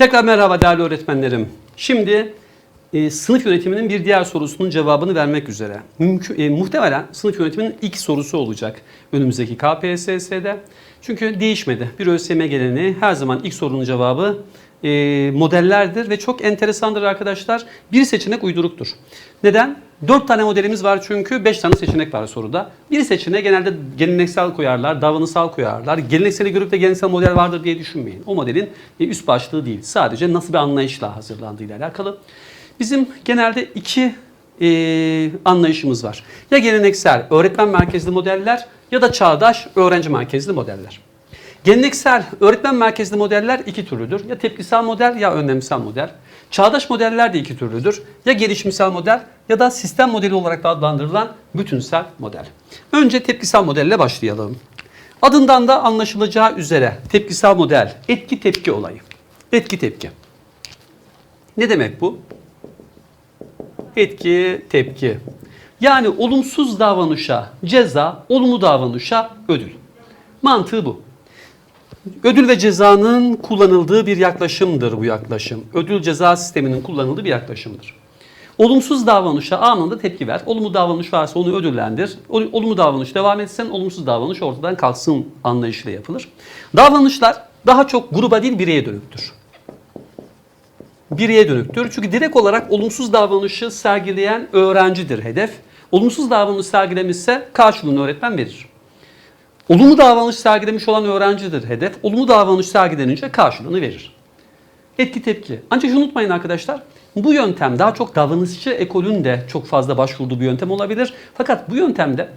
Tekrar merhaba değerli öğretmenlerim. Şimdi e, sınıf yönetiminin bir diğer sorusunun cevabını vermek üzere. Mümkün, e, muhtemelen sınıf yönetiminin ilk sorusu olacak önümüzdeki KPSS'de. Çünkü değişmedi. Bir ÖSYM geleneği her zaman ilk sorunun cevabı e, modellerdir ve çok enteresandır arkadaşlar. Bir seçenek uyduruktur. Neden? 4 tane modelimiz var çünkü 5 tane seçenek var soruda. Bir seçeneğe genelde geleneksel koyarlar, davranışsal koyarlar. Gelenekseli görüp de geleneksel model vardır diye düşünmeyin. O modelin e, üst başlığı değil. Sadece nasıl bir anlayışla hazırlandığıyla alakalı. Bizim genelde iki e, anlayışımız var. Ya geleneksel öğretmen merkezli modeller ya da çağdaş öğrenci merkezli modeller. Geleneksel öğretmen merkezli modeller iki türlüdür. Ya tepkisel model ya önlemsel model. Çağdaş modeller de iki türlüdür. Ya gelişimsel model ya da sistem modeli olarak da adlandırılan bütünsel model. Önce tepkisel modelle başlayalım. Adından da anlaşılacağı üzere tepkisel model etki tepki olayı. Etki tepki. Ne demek bu? Etki tepki. Yani olumsuz davranışa ceza, olumlu davranışa ödül. Mantığı bu. Ödül ve cezanın kullanıldığı bir yaklaşımdır bu yaklaşım. Ödül ceza sisteminin kullanıldığı bir yaklaşımdır. Olumsuz davranışa anında tepki ver. Olumlu davranış varsa onu ödüllendir. Ol- Olumlu davranış devam etsin, olumsuz davranış ortadan kalksın anlayışıyla yapılır. Davranışlar daha çok gruba değil bireye dönüktür. Bireye dönüktür. Çünkü direkt olarak olumsuz davranışı sergileyen öğrencidir hedef. Olumsuz davranış sergilemişse karşılığını öğretmen verir. Olumlu davranış sergilemiş olan öğrencidir hedef. Olumlu davranış sergilenince karşılığını verir. Etki tepki. Ancak unutmayın arkadaşlar. Bu yöntem daha çok davranışçı ekolün de çok fazla başvurduğu bir yöntem olabilir. Fakat bu yöntemde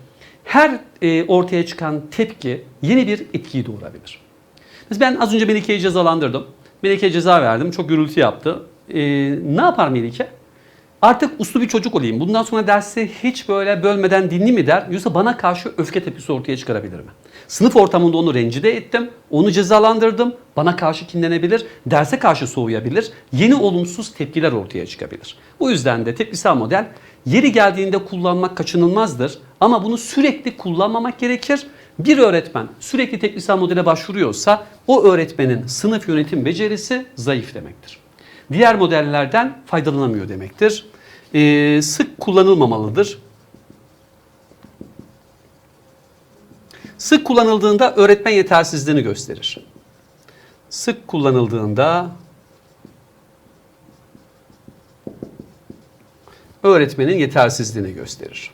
her e, ortaya çıkan tepki yeni bir etkiyi doğurabilir. Mesela ben az önce Melike'yi cezalandırdım. Melike'ye ceza verdim. Çok gürültü yaptı. E, ne yapar Melike? Artık uslu bir çocuk olayım. Bundan sonra dersi hiç böyle bölmeden dinli mi der? Yoksa bana karşı öfke tepkisi ortaya çıkarabilir mi? Sınıf ortamında onu rencide ettim. Onu cezalandırdım. Bana karşı kinlenebilir. Derse karşı soğuyabilir. Yeni olumsuz tepkiler ortaya çıkabilir. Bu yüzden de tepkisel model yeri geldiğinde kullanmak kaçınılmazdır. Ama bunu sürekli kullanmamak gerekir. Bir öğretmen sürekli tepkisel modele başvuruyorsa o öğretmenin sınıf yönetim becerisi zayıf demektir diğer modellerden faydalanamıyor demektir. Ee, sık kullanılmamalıdır. Sık kullanıldığında öğretmen yetersizliğini gösterir. Sık kullanıldığında öğretmenin yetersizliğini gösterir.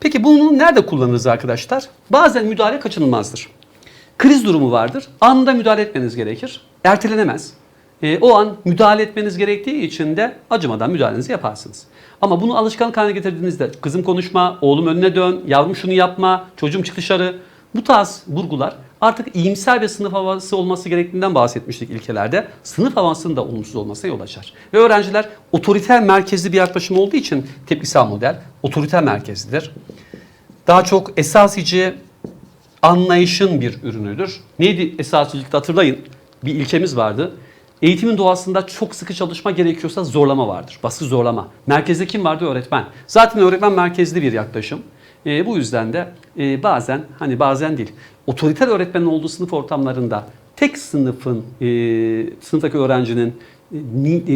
Peki bunu nerede kullanırız arkadaşlar? Bazen müdahale kaçınılmazdır. Kriz durumu vardır. Anında müdahale etmeniz gerekir. Ertelenemez. E, o an müdahale etmeniz gerektiği için de acımadan müdahalenizi yaparsınız. Ama bunu alışkanlık haline getirdiğinizde kızım konuşma, oğlum önüne dön, yavrum şunu yapma, çocuğum çık dışarı. Bu tarz vurgular artık iyimser bir sınıf havası olması gerektiğinden bahsetmiştik ilkelerde. Sınıf havasının da olumsuz olmasına yol açar. Ve öğrenciler otoriter merkezli bir yaklaşım olduğu için tepkisel model otoriter merkezlidir. Daha çok esasici anlayışın bir ürünüdür. Neydi esasicilikte hatırlayın. Bir ilkemiz vardı. Eğitimin doğasında çok sıkı çalışma gerekiyorsa zorlama vardır. Baskı zorlama. Merkezde kim vardı? Öğretmen. Zaten öğretmen merkezli bir yaklaşım. E, bu yüzden de e, bazen hani bazen değil otoriter öğretmenin olduğu sınıf ortamlarında tek sınıfın e, sınıftaki öğrencinin ni-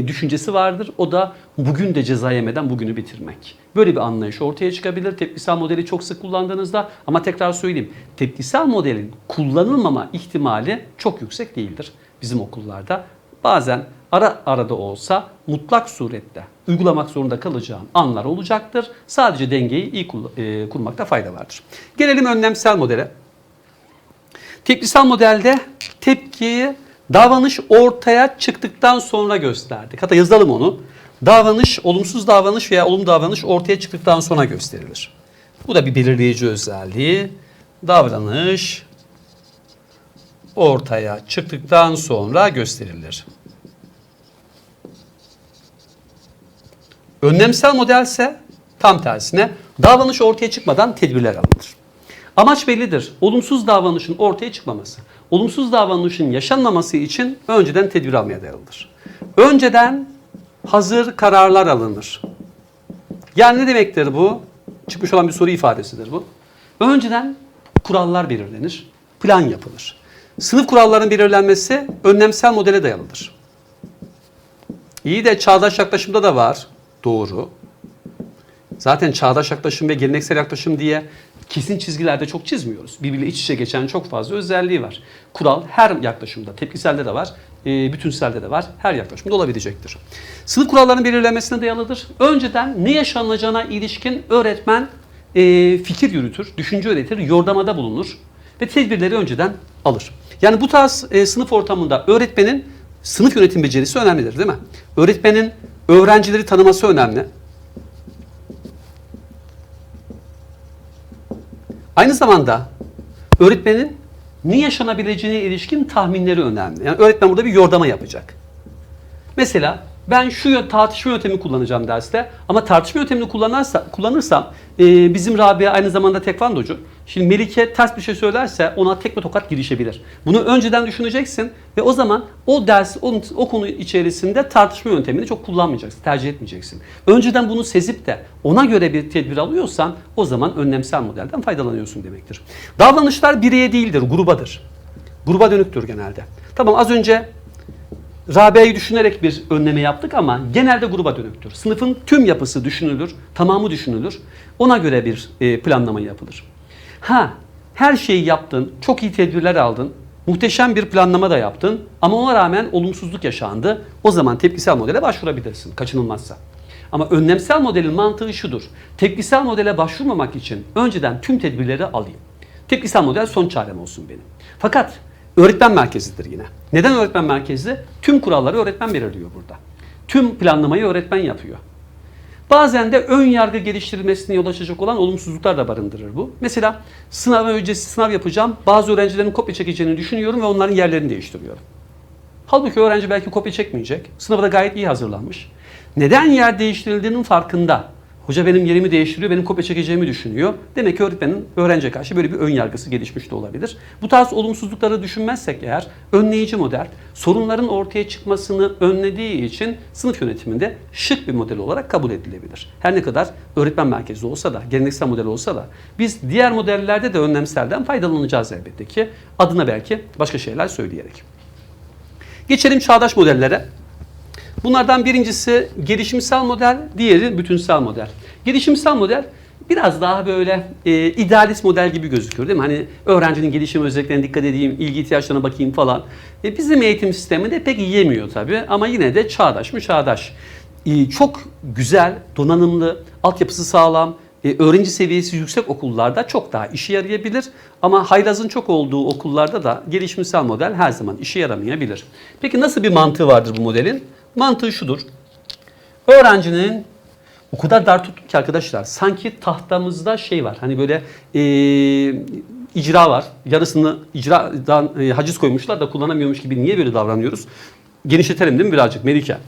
düşüncesi vardır. O da bugün de ceza yemeden bugünü bitirmek. Böyle bir anlayış ortaya çıkabilir. Tepkisel modeli çok sık kullandığınızda ama tekrar söyleyeyim. Tepkisel modelin kullanılmama ihtimali çok yüksek değildir bizim okullarda. Bazen ara arada olsa mutlak surette uygulamak zorunda kalacağım anlar olacaktır. Sadece dengeyi iyi e, kurmakta fayda vardır. Gelelim önlemsel modele. Tepkisel modelde tepkiyi davranış ortaya çıktıktan sonra gösterdik. Hatta yazalım onu. Davranış, olumsuz davranış veya olumlu davranış ortaya çıktıktan sonra gösterilir. Bu da bir belirleyici özelliği. Davranış ortaya çıktıktan sonra gösterilir. Önlemsel modelse tam tersine davranış ortaya çıkmadan tedbirler alınır. Amaç bellidir. Olumsuz davranışın ortaya çıkmaması. Olumsuz davranışın yaşanmaması için önceden tedbir almaya dayalıdır. Önceden hazır kararlar alınır. Yani ne demektir bu? Çıkmış olan bir soru ifadesidir bu. Önceden kurallar belirlenir, plan yapılır. Sınıf kurallarının belirlenmesi önlemsel modele dayalıdır. İyi de çağdaş yaklaşımda da var. Doğru. Zaten çağdaş yaklaşım ve geleneksel yaklaşım diye kesin çizgilerde çok çizmiyoruz. Birbiriyle iç içe geçen çok fazla özelliği var. Kural her yaklaşımda, tepkiselde de var, e, bütünselde de var, her yaklaşımda olabilecektir. Sınıf kurallarının belirlenmesine dayalıdır. Önceden ne yaşanacağına ilişkin öğretmen e, fikir yürütür, düşünce üretir, yordamada bulunur ve tedbirleri önceden alır. Yani bu tarz e, sınıf ortamında öğretmenin sınıf yönetim becerisi önemlidir değil mi? Öğretmenin öğrencileri tanıması önemli. Aynı zamanda öğretmenin ne yaşanabileceğine ilişkin tahminleri önemli. Yani öğretmen burada bir yordama yapacak. Mesela ben şu tartışma yöntemi kullanacağım derste ama tartışma yöntemini kullanırsa, kullanırsam e, bizim Rabia aynı zamanda tekvandocu. Şimdi Melike ters bir şey söylerse ona tekme tokat girişebilir. Bunu önceden düşüneceksin ve o zaman o ders, o, o konu içerisinde tartışma yöntemini çok kullanmayacaksın, tercih etmeyeceksin. Önceden bunu sezip de ona göre bir tedbir alıyorsan o zaman önlemsel modelden faydalanıyorsun demektir. Davranışlar bireye değildir, grubadır. Gruba dönüktür genelde. Tamam az önce Rabia'yı düşünerek bir önleme yaptık ama genelde gruba dönüktür. Sınıfın tüm yapısı düşünülür, tamamı düşünülür. Ona göre bir e, planlama yapılır. Ha, her şeyi yaptın, çok iyi tedbirler aldın, muhteşem bir planlama da yaptın ama ona rağmen olumsuzluk yaşandı. O zaman tepkisel modele başvurabilirsin kaçınılmazsa. Ama önlemsel modelin mantığı şudur. Tepkisel modele başvurmamak için önceden tüm tedbirleri alayım. Tepkisel model son çarem olsun benim. Fakat öğretmen merkezidir yine. Neden öğretmen merkezli? Tüm kuralları öğretmen belirliyor burada. Tüm planlamayı öğretmen yapıyor. Bazen de ön yargı geliştirilmesine yol açacak olan olumsuzluklar da barındırır bu. Mesela sınav öncesi sınav yapacağım. Bazı öğrencilerin kopya çekeceğini düşünüyorum ve onların yerlerini değiştiriyorum. Halbuki öğrenci belki kopya çekmeyecek. Sınavda gayet iyi hazırlanmış. Neden yer değiştirildiğinin farkında. Hoca benim yerimi değiştiriyor, benim kopya çekeceğimi düşünüyor. Demek ki öğretmenin öğrenciye karşı böyle bir ön yargısı gelişmiş de olabilir. Bu tarz olumsuzlukları düşünmezsek eğer önleyici model sorunların ortaya çıkmasını önlediği için sınıf yönetiminde şık bir model olarak kabul edilebilir. Her ne kadar öğretmen merkezli olsa da, geleneksel model olsa da biz diğer modellerde de önlemselden faydalanacağız elbette ki adına belki başka şeyler söyleyerek. Geçelim çağdaş modellere. Bunlardan birincisi gelişimsel model, diğeri bütünsel model. Gelişimsel model biraz daha böyle e, idealist model gibi gözüküyor değil mi? Hani öğrencinin gelişim özelliklerine dikkat edeyim, ilgi ihtiyaçlarına bakayım falan. E, bizim eğitim sisteminde pek yiyemiyor tabii ama yine de çağdaş mı çağdaş. E, çok güzel, donanımlı, altyapısı sağlam, e, öğrenci seviyesi yüksek okullarda çok daha işe yarayabilir. Ama haylazın çok olduğu okullarda da gelişimsel model her zaman işe yaramayabilir. Peki nasıl bir mantığı vardır bu modelin? Mantığı şudur. Öğrencinin o kadar dar tuttum ki arkadaşlar sanki tahtamızda şey var. Hani böyle e, icra var. Yarısını icradan e, haciz koymuşlar da kullanamıyormuş gibi niye böyle davranıyoruz? Genişletelim değil mi birazcık Melike?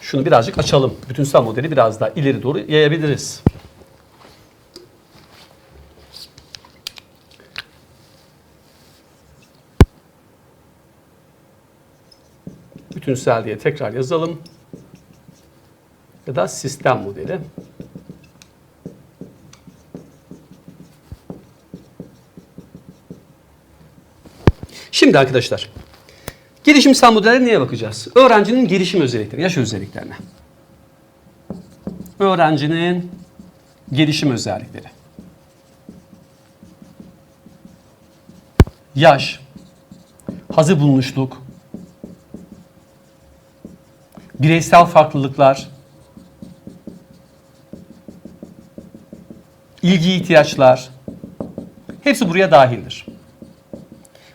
Şunu birazcık açalım. Bütünsel modeli biraz daha ileri doğru yayabiliriz. Bütünsel diye tekrar yazalım. Ya da sistem modeli. Şimdi arkadaşlar, gelişimsel modellere neye bakacağız? Öğrencinin gelişim özellikleri, yaş özelliklerine. Öğrencinin gelişim özellikleri. Yaş, hazır bulunuşluk, bireysel farklılıklar, ilgi ihtiyaçlar hepsi buraya dahildir.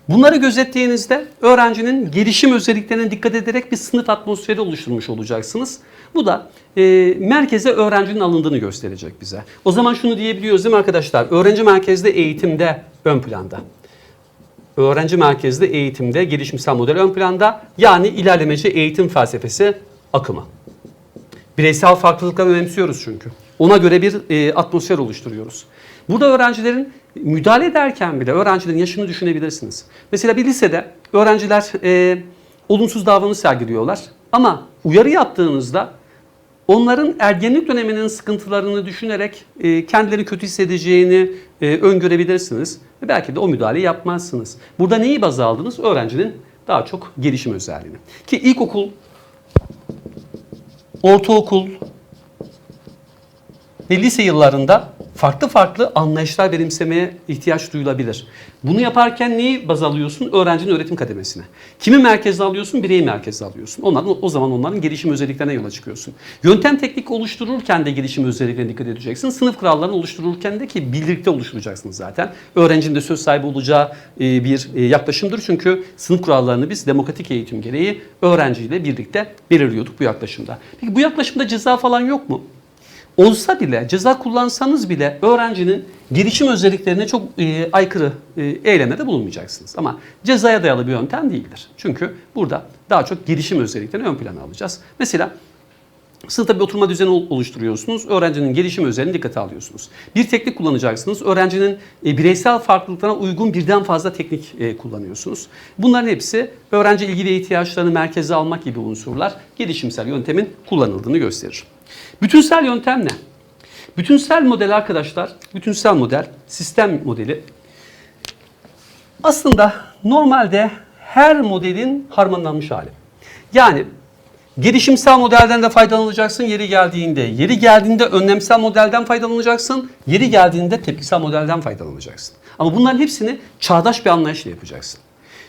Bunları gözettiğinizde öğrencinin gelişim özelliklerine dikkat ederek bir sınıf atmosferi oluşturmuş olacaksınız. Bu da e, merkeze öğrencinin alındığını gösterecek bize. O zaman şunu diyebiliyoruz değil mi arkadaşlar? Öğrenci merkezde eğitimde ön planda. Öğrenci merkezli eğitimde gelişimsel model ön planda yani ilerlemeci eğitim felsefesi akımı. Bireysel farklılıkları önemsiyoruz çünkü. Ona göre bir e, atmosfer oluşturuyoruz. Burada öğrencilerin müdahale ederken bile öğrencilerin yaşını düşünebilirsiniz. Mesela bir lisede öğrenciler e, olumsuz davranış sergiliyorlar ama uyarı yaptığınızda onların ergenlik döneminin sıkıntılarını düşünerek e, kendilerini kötü hissedeceğini e, öngörebilirsiniz. Ve belki de o müdahaleyi yapmazsınız. Burada neyi baz aldınız? Öğrencinin daha çok gelişim özelliğini. Ki ilkokul, ortaokul ve lise yıllarında farklı farklı anlayışlar benimsemeye ihtiyaç duyulabilir. Bunu yaparken neyi baz alıyorsun? Öğrencinin öğretim kademesine. Kimi merkeze alıyorsun? Bireyi merkeze alıyorsun. Onların, o zaman onların gelişim özelliklerine yola çıkıyorsun. Yöntem teknik oluştururken de gelişim özelliklerine dikkat edeceksin. Sınıf kurallarını oluştururken de ki birlikte oluşturacaksınız zaten. Öğrencinin de söz sahibi olacağı e, bir e, yaklaşımdır. Çünkü sınıf kurallarını biz demokratik eğitim gereği öğrenciyle birlikte belirliyorduk bu yaklaşımda. Peki bu yaklaşımda ceza falan yok mu? Olsa bile, ceza kullansanız bile öğrencinin gelişim özelliklerine çok e, aykırı e, eylemlerde bulunmayacaksınız. Ama cezaya dayalı bir yöntem değildir. Çünkü burada daha çok gelişim özelliklerini ön plana alacağız. Mesela Sınıfta bir oturma düzeni ol- oluşturuyorsunuz. Öğrencinin gelişim özelliğini dikkate alıyorsunuz. Bir teknik kullanacaksınız. Öğrencinin e, bireysel farklılıklarına uygun birden fazla teknik e, kullanıyorsunuz. Bunların hepsi öğrenci ilgi ve ihtiyaçlarını merkeze almak gibi unsurlar gelişimsel yöntemin kullanıldığını gösterir. Bütünsel yöntem ne? Bütünsel model arkadaşlar, bütünsel model, sistem modeli aslında normalde her modelin harmanlanmış hali. Yani gelişimsel modelden de faydalanacaksın yeri geldiğinde. Yeri geldiğinde önlemsel modelden faydalanacaksın. Yeri geldiğinde tepkisel modelden faydalanacaksın. Ama bunların hepsini çağdaş bir anlayışla yapacaksın.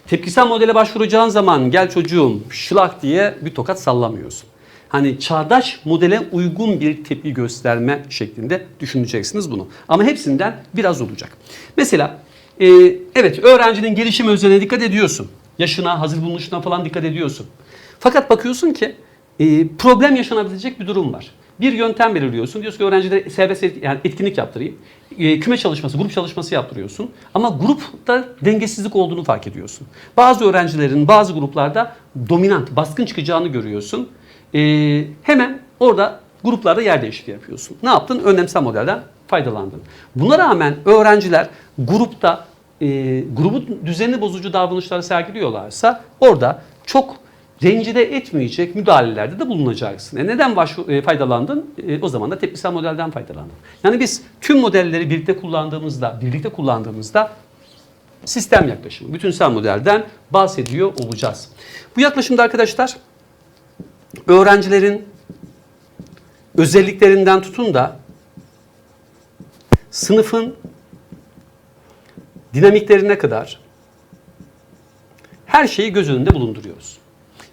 Tepkisel modele başvuracağın zaman gel çocuğum şılak diye bir tokat sallamıyorsun. Hani çağdaş modele uygun bir tepki gösterme şeklinde düşüneceksiniz bunu. Ama hepsinden biraz olacak. Mesela e, evet öğrencinin gelişim özelliğine dikkat ediyorsun. Yaşına, hazır bulunuşuna falan dikkat ediyorsun. Fakat bakıyorsun ki e, problem yaşanabilecek bir durum var. Bir yöntem belirliyorsun. Diyorsun ki öğrencilere serbest et- yani etkinlik yaptırayım. E, küme çalışması, grup çalışması yaptırıyorsun. Ama grupta dengesizlik olduğunu fark ediyorsun. Bazı öğrencilerin bazı gruplarda dominant, baskın çıkacağını görüyorsun. E, hemen orada gruplarda yer değişikliği yapıyorsun. Ne yaptın? Önlemsel modelden faydalandın. Buna rağmen öğrenciler grupta e, grubun düzenli bozucu davranışları sergiliyorlarsa orada çok rencide etmeyecek müdahalelerde de bulunacaksın. E neden başvu- e, faydalandın? E, o zaman da tepkisel modelden faydalandın. Yani biz tüm modelleri birlikte kullandığımızda, birlikte kullandığımızda sistem yaklaşımı, bütünsel modelden bahsediyor olacağız. Bu yaklaşımda arkadaşlar öğrencilerin özelliklerinden tutun da sınıfın dinamiklerine kadar her şeyi göz önünde bulunduruyoruz.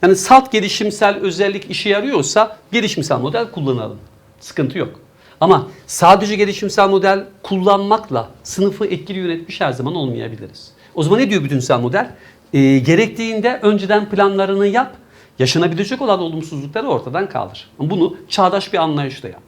Yani salt gelişimsel özellik işe yarıyorsa gelişimsel model kullanalım. Sıkıntı yok. Ama sadece gelişimsel model kullanmakla sınıfı etkili yönetmiş her zaman olmayabiliriz. O zaman ne diyor bütünsel model? Ee, gerektiğinde önceden planlarını yap, yaşanabilecek olan olumsuzlukları ortadan kaldır. Bunu çağdaş bir anlayışla yap.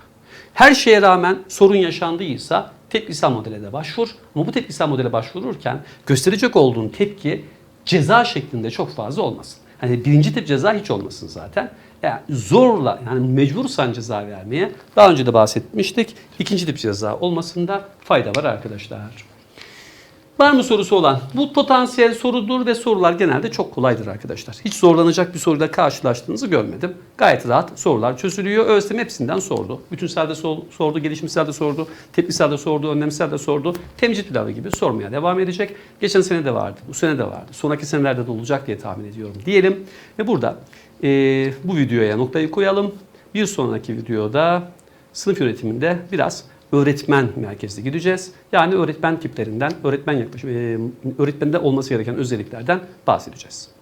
Her şeye rağmen sorun yaşandıysa tepkisel modele de başvur. Ama bu tepkisel modele başvururken gösterecek olduğun tepki ceza şeklinde çok fazla olmasın. Hani birinci tip ceza hiç olmasın zaten. Yani zorla yani mecbursan ceza vermeye daha önce de bahsetmiştik. İkinci tip ceza olmasında fayda var arkadaşlar. Var mı sorusu olan? Bu potansiyel sorudur ve sorular genelde çok kolaydır arkadaşlar. Hiç zorlanacak bir soruyla karşılaştığınızı görmedim. Gayet rahat sorular çözülüyor. ÖSYM hepsinden sordu. Bütünsel de sor- sordu, gelişimsel de sordu, tepkisel de sordu, önlemsel de sordu. Temcit pilavı gibi sormaya devam edecek. Geçen sene de vardı, bu sene de vardı. Sonraki senelerde de olacak diye tahmin ediyorum diyelim. Ve burada eee, bu videoya noktayı koyalım. Bir sonraki videoda sınıf yönetiminde biraz öğretmen merkezli gideceğiz. Yani öğretmen tiplerinden, öğretmen yaklaşım, eee, öğretmende olması gereken özelliklerden bahsedeceğiz.